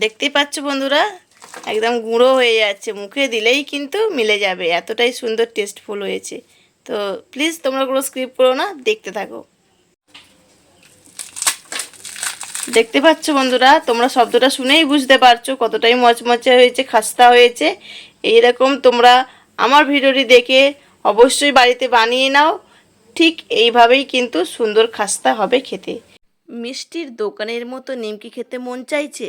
দেখতেই পাচ্ছ বন্ধুরা, একদম গুঁড়ো হয়ে যাচ্ছে, মুখে দিলেই কিন্তু মিলে যাবে, এতটাই সুন্দর টেস্টফুল হয়েছে। তো প্লিজ তোমরা কোনো স্ক্রিপ করো না, দেখতে থাকো। দেখতে পাচ্ছ বন্ধুরা, তোমরা শব্দটা শুনেই বুঝতে পারছ কতটাই মচমচে হয়েছে, খাস্তা হয়েছে। এইরকম তোমরা আমার ভিডিওটি দেখে অবশ্যই বাড়িতে বানিয়ে নাও, ঠিক এইভাবেই কিন্তু সুন্দর খাস্তা হবে খেতে। মিষ্টির দোকানের মতো নিমকি খেতে মন চাইছে?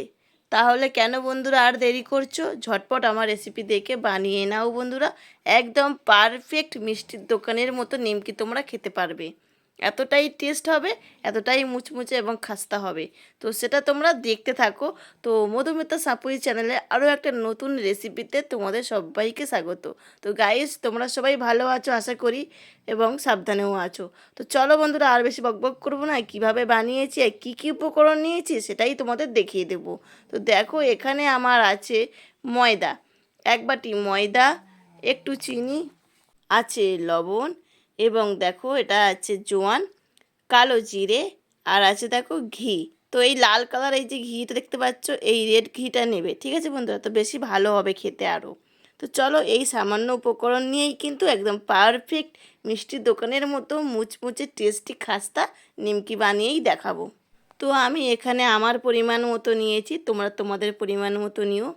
তাহলে কেন বন্ধুরা আর দেরি করছ? ঝটপট আমার রেসিপি দেখে বানিয়ে নাও বন্ধুরা। একদম পারফেক্ট মিষ্টির দোকানের মতো নিমকি তোমরা খেতে পারবে। এতটাই টেস্ট হবে, এতটাই মুচমুচে এবং খাস্তা হবে। তো সেটা তোমরা দেখতে থাকো। তো মধুমিতা সাপুরি চ্যানেলে আরও একটা নতুন রেসিপিতে তোমাদের সবাইকে স্বাগত। তো গাইস তোমরা সবাই ভালো আছো, আশা করি, এবং সাবধানেও আছো। তো চলো বন্ধুরা, আর বেশি বকবক করব না, কীভাবে বানিয়েছি আর কী কী উপকরণ নিয়েছি সেটাই তোমাদের দেখিয়ে দেবো। তো দেখো, এখানে আমার আছে ময়দা। এক বাটি ময়দা, একটু চিনি, আছে লবণ এবং দেখো এটা আছে জোয়ান, কালো জিরে, আর আছে দেখো ঘি। তো এই লাল কালার এই যে ঘিটা দেখতে পাচ্ছ, এই রেড ঘিটা নেবে, ঠিক আছে বন্ধুরা? তো বেশি ভালো হবে খেতে আরও তো চলো এই সামান্য উপকরণ নিয়েই কিন্তু একদম পারফেক্ট মিষ্টির দোকানের মতো মুচমুচে টেস্টি খাস্তা নিমকি বানিয়েই দেখাবো। তো আমি এখানে আমার পরিমাণ মতো নিয়েছি, তোমরা তোমাদের পরিমাণ মতো নিও।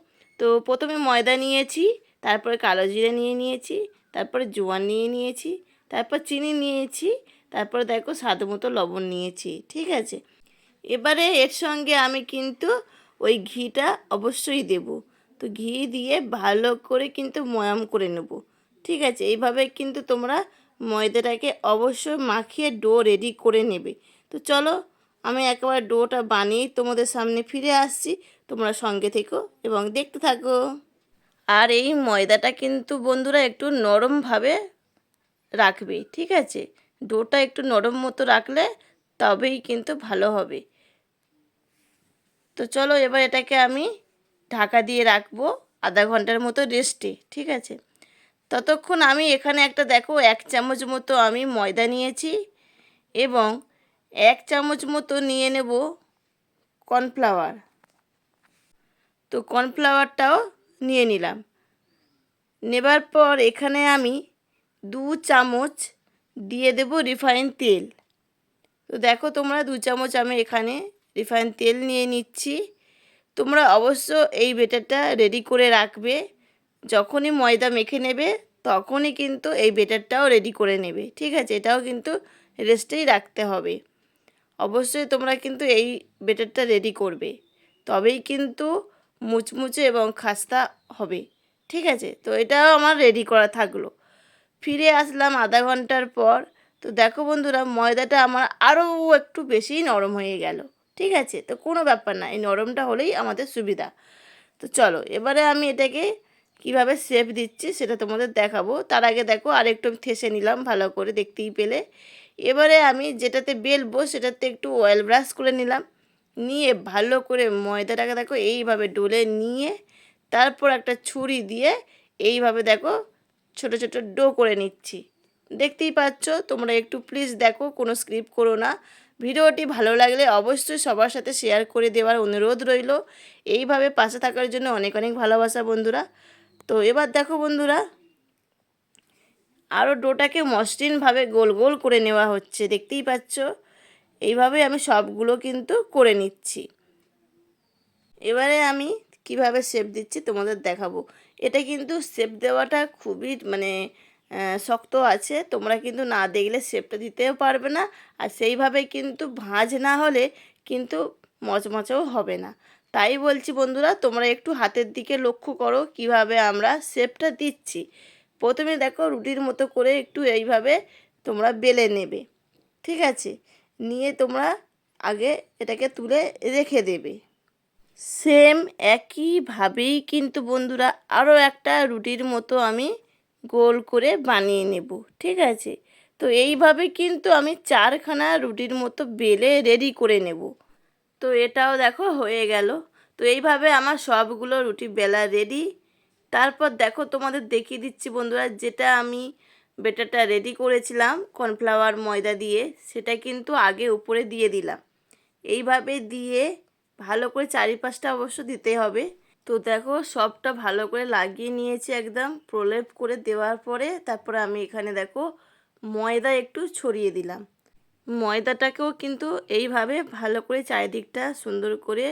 তো প্রথমে ময়দা নিয়েছি, তারপরে কালো জিরে নিয়ে নিয়েছি, তারপরে জোয়ান নিয়ে নিয়েছি তারপর চিনি নিয়েছি, তারপর দেখো স্বাদ মতো লবণ নিয়েছি, ঠিক আছে? এবারে এর সঙ্গে আমি কিন্তু ওই ঘিটা অবশ্যই দেব। তো ঘি দিয়ে ভালো করে কিন্তু ময়াম করে নেব, ঠিক আছে? এইভাবে কিন্তু তোমরা ময়দাটাকে অবশ্যই মাখিয়ে ডো রেডি করে নেবে। তো চলো, আমি একেবারে ডোটা বানিয়ে তোমাদের সামনে ফিরে আসছি। তোমরা সঙ্গে থেকো এবং দেখতে থাকো। আর এই ময়দাটা কিন্তু বন্ধুরা একটু নরমভাবে রাখবে, ঠিক আছে? ডোটা একটু নরম মতো রাখলে তবেই কিন্তু ভালো হবে। তো চলো এবার এটাকে আমি ঢাকা দিয়ে রাখব আধা ঘণ্টার মতো রেস্টে, ঠিক আছে? ততক্ষণ আমি এখানে একটা, দেখো, এক চামচ মতো আমি ময়দা নিয়েছি এবং এক চামচ মতো নিয়ে নেব কর্নফ্লাওয়ার। তো কর্নফ্লাওয়ারটাও নিয়ে নিলাম। নেবার পর এখানে আমি দু চামচ দিয়ে দেব রিফাইন তেল। তো দেখো তোমরা দু চামচ আমি এখানে রিফাইন তেল নিয়ে নিচ্ছি। তোমরা অবশ্য এই বেটারটা রেডি করে রাখবে। যখনই ময়দা মেখে নেবে, তখনই কিন্তু এই বেটারটাও রেডি করে নেবে। ঠিক আছে, এটাও কিন্তু রেস্টেই রাখতে হবে। অবশ্যই তোমরা কিন্তু এই বেটারটা রেডি করবে। তবেই কিন্তু মুচমুচে এবং খাস্তা হবে। ঠিক আছে, তো এটাও আমার রেডি করা থাকল। ফিরে আসলাম আধা ঘণ্টার পর। তো দেখো বন্ধুরা, ময়দাটা আমার আরও একটু বেশি নরম হয়ে গেল। ঠিক আছে? তো কোনো ব্যাপার না, এই নরমটা হলেই আমাদের সুবিধা। তো চলো, এবারে আমি এটাকে কীভাবে শেপ দিচ্ছি সেটা তোমাদের দেখাবো। তার আগে দেখো, আরেকটু আমি থেসে নিলাম ভালো করে, দেখতেই পেলে। এবারে আমি যেটাতে বেলবো সেটাতে একটু অয়েল ব্রাশ করে নিলাম। নিয়ে ভালো করে ময়দাটাকে দেখো, এইভাবে ডলে নিয়ে তারপর একটা ছুরি দিয়ে এইভাবে দেখো ছোট ছোট ডো করে নিচ্ছি। দেখতেই পাচ্ছ, তোমরা একটু প্লিজ দেখো, কোনো স্ক্রিপ্ট করো না। ভিডিওটি ভালো লাগলে অবশ্যই সবার সাথে শেয়ার করে দেওয়ার অনুরোধ রইল। এইভাবে পাশে থাকার জন্য অনেক অনেক ভালোবাসা বন্ধুরা। তো এবার দেখো বন্ধুরা আরও ডোটাকে মসৃণভাবে গোল গোল করে নেওয়া হচ্ছে, দেখতেই পাচ্ছ? এইভাবে আমি সবগুলো কিন্তু করে নিচ্ছি। এবারে আমি কীভাবে শেপ দিচ্ছি তোমাদের দেখাবো। এটা কিন্তু শেপ দেওয়াটা খুবই মানে শক্ত আছে। তোমরা কিন্তু না দেখলে শেপটা দিতেও পারবে না। আর সেইভাবে কিন্তু ভাঁজ না হলে কিন্তু মচমচেও হবে না। তাই বলছি বন্ধুরা, তোমরা একটু হাতের দিকে লক্ষ্য করো কীভাবে আমরা শেপটা দিচ্ছি। প্রথমে দেখো রুটির মতো করে একটু এইভাবে তোমরা বেলে নেবে। ঠিক আছে? নিয়ে তোমরা আগে এটাকে তুলে রেখে দেবে। সেম একইভাবেই কিন্তু বন্ধুরা আরও একটা রুটির মতো আমি গোল করে বানিয়ে নেব, ঠিক আছে? তো এইভাবে কিন্তু আমি চারখানা রুটির মতো বেলে রেডি করে নেব। তো এটাও দেখো হয়ে গেল। তো এইভাবে আমার সবগুলো রুটি বেলা রেডি তারপর দেখো তোমাদের দেখিয়ে দিচ্ছি বন্ধুরা, যেটা আমি বেটারটা রেডি করেছিলাম কর্নফ্লাওয়ার ময়দা দিয়ে, সেটা কিন্তু আগে উপরে দিয়ে দিলাম। এইভাবে দিয়ে ভালো করে চারিপাশটা অবশ্য দিতে হবে। তো দেখো, সবটা ভালো করে লাগিয়ে নিয়েছি একদম। প্রলেপ করে দেওয়ার পরে তারপরে আমি এখানে দেখো, ময়দা একটু ছড়িয়ে দিলাম। ময়দাটাকেও কিন্তু এইভাবে ভালো করে চারিদিকটা সুন্দর করে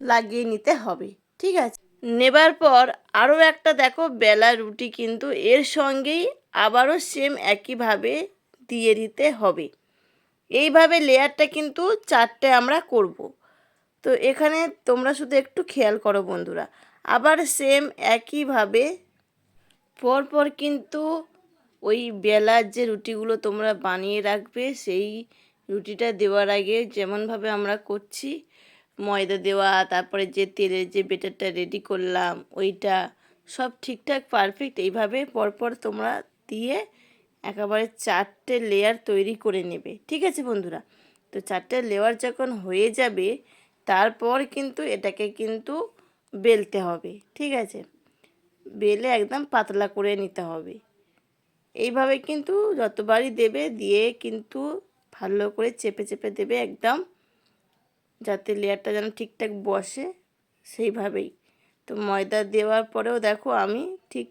লাগিয়ে নিতে হবে, ঠিক আছে? নেবার পর আরও একটা দেখো, বেলা রুটি কিন্তু এর সঙ্গেই আবারও সেম একইভাবে দিয়ে দিতে হবে। এইভাবে লেয়ারটা কিন্তু চারটে আমরা করব। তো এখানে তোমরা শুধু একটু খেয়াল করো বন্ধুরা। আবার সেম একইভাবে পরপর কিন্তু ওই বেলার যে রুটিগুলো তোমরা বানিয়ে রাখবে, সেই রুটিটা দেওয়ার আগে যেমনভাবে আমরা করছি, ময়দা দেওয়া, তারপরে যে তেলের যে বেটারটা রেডি করলাম, ওইটা সব ঠিকঠাক পারফেক্ট এইভাবে পরপর তোমরা দিয়ে একেবারে চারটে লেয়ার তৈরি করে নেবে। ঠিক আছে বন্ধুরা? তো চারটে লেয়ার যখন হয়ে যাবে তারপর কিন্তু এটাকে কিন্তু বেলতে হবে, ঠিক আছে? বেলে একদম পাতলা করে নিতে হবে। এইভাবে কিন্তু যতবারই দেবে দিয়ে কিন্তু ভালো করে চেপে চেপে দেবে একদম, যাতে লেয়ারটা যেন ঠিকঠাক বসে, সেইভাবেই। তো ময়দা দেওয়ার পরেও দেখো আমি ঠিক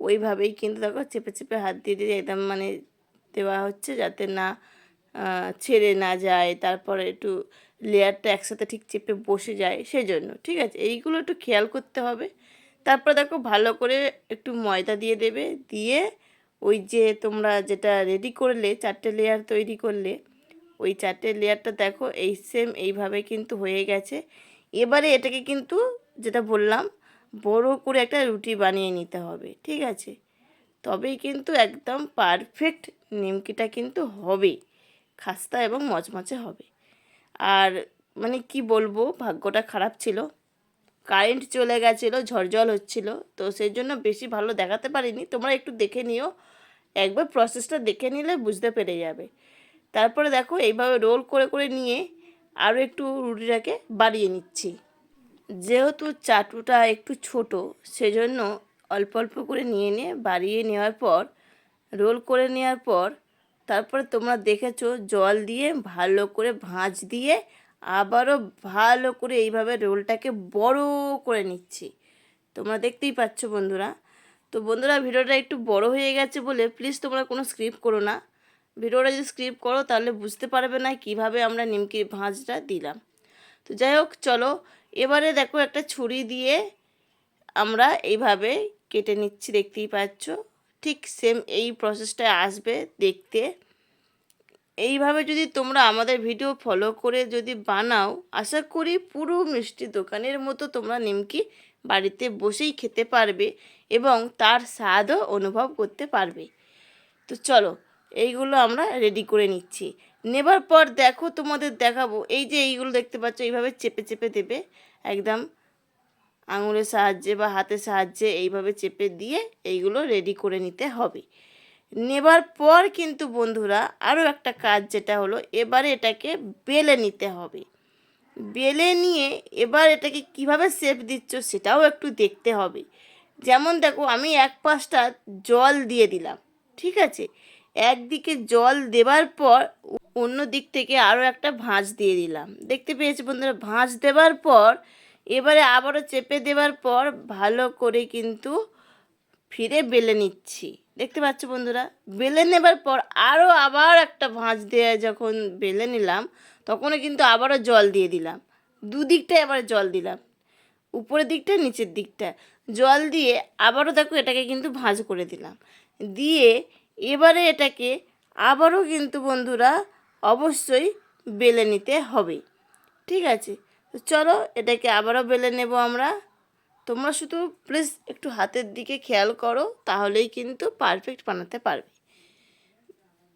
ওইভাবেই কিন্তু দেখো চেপে চেপে হাত দিয়ে দিয়ে একদম মানে দেওয়া হচ্ছে যাতে না ছেড়ে না যায়, তারপরে একটু লেয়ারটা একসাথে ঠিক চেপে বসে যায়, সেজন্য, ঠিক আছে? এইগুলো একটু খেয়াল করতে হবে। তারপরে দেখো, ভালো করে একটু ময়দা দিয়ে দেবে, দিয়ে ওই যে তোমরা যেটা রেডি করলে, চারটে লেয়ার তৈরি করলে, ওই চারটে লেয়ারটা দেখো, এই সেম এইভাবে কিন্তু হয়ে গেছে। এবারে এটাকে কিন্তু যেটা বললাম, বড় করে একটা রুটি বানিয়ে নিতে হবে, ঠিক আছে? তবেই কিন্তু একদম পারফেক্ট নিমকিটা কিন্তু হবে খাস্তা এবং মচমচে হবে। আর মানে কি বলব, ভাগ্যটা খারাপ ছিল। কারেন্ট চলে গেছিল ঝড়জল হচ্ছিল, তো সেই জন্য বেশি ভালো দেখাতে পারিনি। তোমরা একটু দেখে নিও। একবার প্রসেসটা দেখে নিলে বুঝতে পেরে যাবে। তারপরে দেখো, এইভাবে রোল করে করে নিয়ে আরও একটু রুটিটাকে বাড়িয়ে নিচ্ছি। যেহেতু চাটুটা একটু ছোট, সেজন্য অল্প অল্প করে নিয়ে নিয়ে বাড়িয়ে নেওয়ার পর রোল করে নেওয়ার পর তারপরে তোমরা দেখেছ জল দিয়ে ভালো করে ভাঁজ দিয়ে আবারও ভালো করে এইভাবে রোলটাকে বড় করে নিচ্ছি। তোমরা দেখতেই পাচ্ছ বন্ধুরা। তো বন্ধুরা, ভিডিওটা একটু বড় হয়ে গেছে বলে প্লিজ তোমরা কোনো স্ক্রিপ্ট করো না। ভিডিওটা যদি স্ক্রিপ্ট করো তাহলে বুঝতে পারবে না কীভাবে আমরা নিমকির ভাঁজটা দিলাম। তো যাই হোক, চলো এবারে দেখো একটা ছুরি দিয়ে আমরা এইভাবে কেটে নিচ্ছি, দেখতেই পাচ্ছ। ঠিক সেম এই প্রসেসটা আসবে দেখতে। এইভাবে যদি তোমরা আমাদের ভিডিও ফলো করে যদি বানাও, আশা করি পুরো মিষ্টি দোকানের মতো তোমরা নিমকি বাড়িতে বসেই খেতে পারবে এবং তার স্বাদও অনুভব করতে পারবে। তো চলো, এইগুলো আমরা রেডি করে নিচ্ছি। নেবার পর দেখো তোমাদের দেখাবো। এই যে এইগুলো দেখতে পাচ্ছ, এইভাবে চেপে চেপে দেবে, একদম আঙুলের সাহায্যে বা হাতের সাহায্যে এইভাবে চেপে দিয়ে এইগুলো রেডি করে নিতে হবে। নেবার পর কিন্তু বন্ধুরা আরও একটা কাজ যেটা হলো, এবারে এটাকে বেলে নিতে হবে। বেলে নিয়ে এবার এটাকে কীভাবে শেপ দিচ্ছ সেটাও একটু দেখতে হবে। যেমন দেখো, আমি এক পাশটা জল দিয়ে দিলাম, ঠিক আছে? একদিকে জল দেবার পর অন্য দিক থেকে আরও একটা ভাঁজ দিয়ে দিলাম। দেখতে পেয়েছি বন্ধুরা, ভাঁজ দেবার পর এবারে আবারও চেপে দেওয়ার পর ভালো করে কিন্তু ফিরে বেলে নিচ্ছি। দেখতে পাচ্ছ বন্ধুরা, বেলে নেবার পর আরও আবার একটা ভাঁজ দিয়ে যখন বেলে নিলাম, তখনও কিন্তু আবারও জল দিয়ে দিলাম। দুদিকটায় আবার জল দিলাম, উপরের দিকটা, নিচের দিকটা। জল দিয়ে আবারও দেখো এটাকে কিন্তু ভাঁজ করে দিলাম। দিয়ে এবারে এটাকে আবারও কিন্তু বন্ধুরা অবশ্যই বেলে নিতে হবে। ঠিক আছে চলো, এটাকে আবারও বেলে নেব আমরা। তোমরা শুধু প্লিজ একটু হাতের দিকে খেয়াল করো, তাহলেই কিন্তু পারফেক্ট বানাতে পারবে।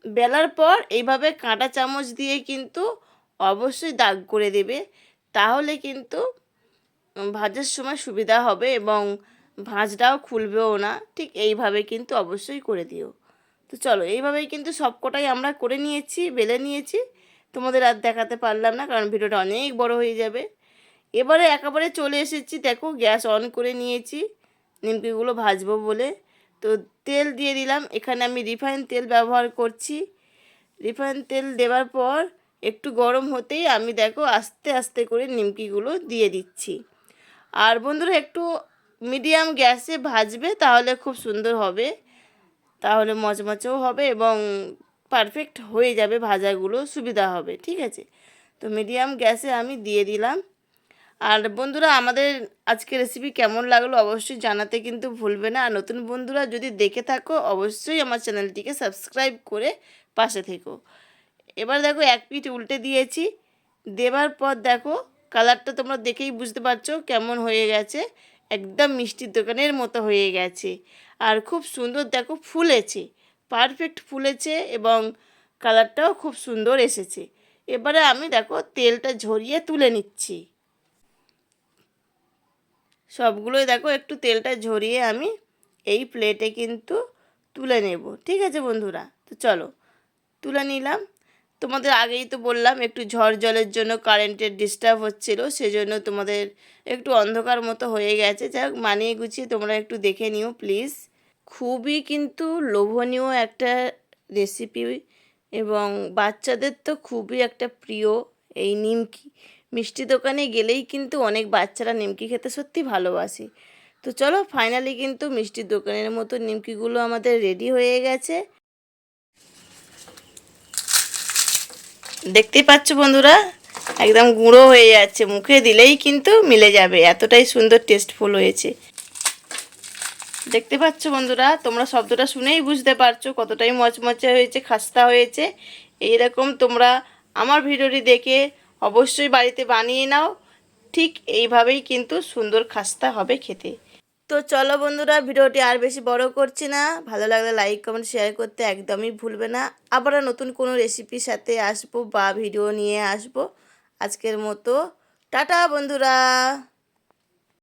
বেলার পর এইভাবে কাঁটা চামচ দিয়ে কিন্তু অবশ্যই দাগ করে দেবে, তাহলে কিন্তু ভাজার সময় সুবিধা হবে এবং ভাঁজটাও খুলবেও না। ঠিক এইভাবে কিন্তু অবশ্যই করে দিও। তো চলো, এইভাবেই কিন্তু সবকটাই আমরা করে নিয়েছি, বেলে নিয়েছি। তোমাদের আর দেখাতে পারলাম না, কারণ ভিডিওটা অনেক বড় হয়ে যাবে। এবারে একেবারে চলে এসেছি, দেখো গ্যাস অন করে নিয়েছি, নিমকিগুলো ভাজবো বলে। তো তেল দিয়ে দিলাম, এখানে আমি রিফাইন তেল ব্যবহার করছি। রিফাইন তেল দেওয়ার পর একটু গরম হতেই আমি দেখো আস্তে আস্তে করে নিমকিগুলো দিয়ে দিচ্ছি। আর বন্ধুরা, একটু মিডিয়াম গ্যাসে ভাজবে, তাহলে খুব সুন্দর হবে। তাহলে মচমচেও হবে এবং পারফেক্ট হয়ে যাবে ভাজাগুলো, সুবিধা হবে, ঠিক আছে? তো মিডিয়াম গ্যাসে আমি দিয়ে দিলাম। আর বন্ধুরা, আমাদের আজকে রেসিপি কেমন লাগল অবশ্যই জানাতে কিন্তু ভুলবে না। আর নতুন বন্ধুরা যদি দেখে থাকো, অবশ্যই আমার চ্যানেলটিকে সাবস্ক্রাইব করে পাশে থেকো। এবার দেখো, এক পিঠ উল্টে দিয়েছি। দেবার পর দেখো কালারটা তোমরা দেখেই বুঝতে পারছ কেমন হয়ে গেছে। একদম মিষ্টির দোকানের মতো হয়ে গেছে। আর খুব সুন্দর দেখো, ফুলেছে। পারফেক্ট ফুলেছে এবং কালারটাও খুব সুন্দর এসেছে। এবারে আমি দেখো তেলটা ঝরিয়ে তুলে নিচ্ছি। সবগুলোই দেখো একটু তেলটা ঝরিয়ে আমি এই প্লেটে কিন্তু তুলে নেব, ঠিক আছে বন্ধুরা? তো চলো, তুলে নিলাম। তোমাদের আগেই তো বললাম, একটু ঝড় জলের জন্য কারেন্টের ডিস্টার্ব হচ্ছিল, সেজন্য তোমাদের একটু অন্ধকার মতো হয়ে গেছে। যাই হোক, মানিয়ে গুছিয়ে তোমরা একটু দেখে নিও প্লিজ খুবই কিন্তু লোভনীয় একটা রেসিপি এবং বাচ্চাদের তো খুবই একটা প্রিয় এই নিমকি। মিষ্টি দোকানে গেলেই কিন্তু অনেক বাচ্চারা নিমকি খেতে সত্যি ভালোবাসে। তো চলো ফাইনালি কিন্তু মিষ্টির দোকানের মতো নিমকিগুলো আমাদের রেডি হয়ে গেছে। দেখতেই পাচ্ছ বন্ধুরা, একদম গুঁড়ো হয়ে যাচ্ছে। মুখে দিলেই কিন্তু মিলে যাবে। এতটাই সুন্দর টেস্টফুল হয়েছে। দেখতে পাচ্ছ বন্ধুরা, তোমরা শব্দটা শুনেই বুঝতে পারছ কতটাই মচমচে হয়েছে, খাস্তা হয়েছে। এইরকম তোমরা আমার ভিডিওটি দেখে অবশ্যই বাড়িতে বানিয়ে নাও। ঠিক এইভাবেই কিন্তু সুন্দর খাস্তা হবে খেতে। তো চলো বন্ধুরা, ভিডিওটি আর বেশি বড় করছি না। ভালো লাগলে লাইক কমেন্ট শেয়ার করতে একদমই ভুলবে না। আবার নতুন কোনো রেসিপির সাথে আসব বা ভিডিও নিয়ে আসব। আজকের মতো, টাটা বন্ধুরা।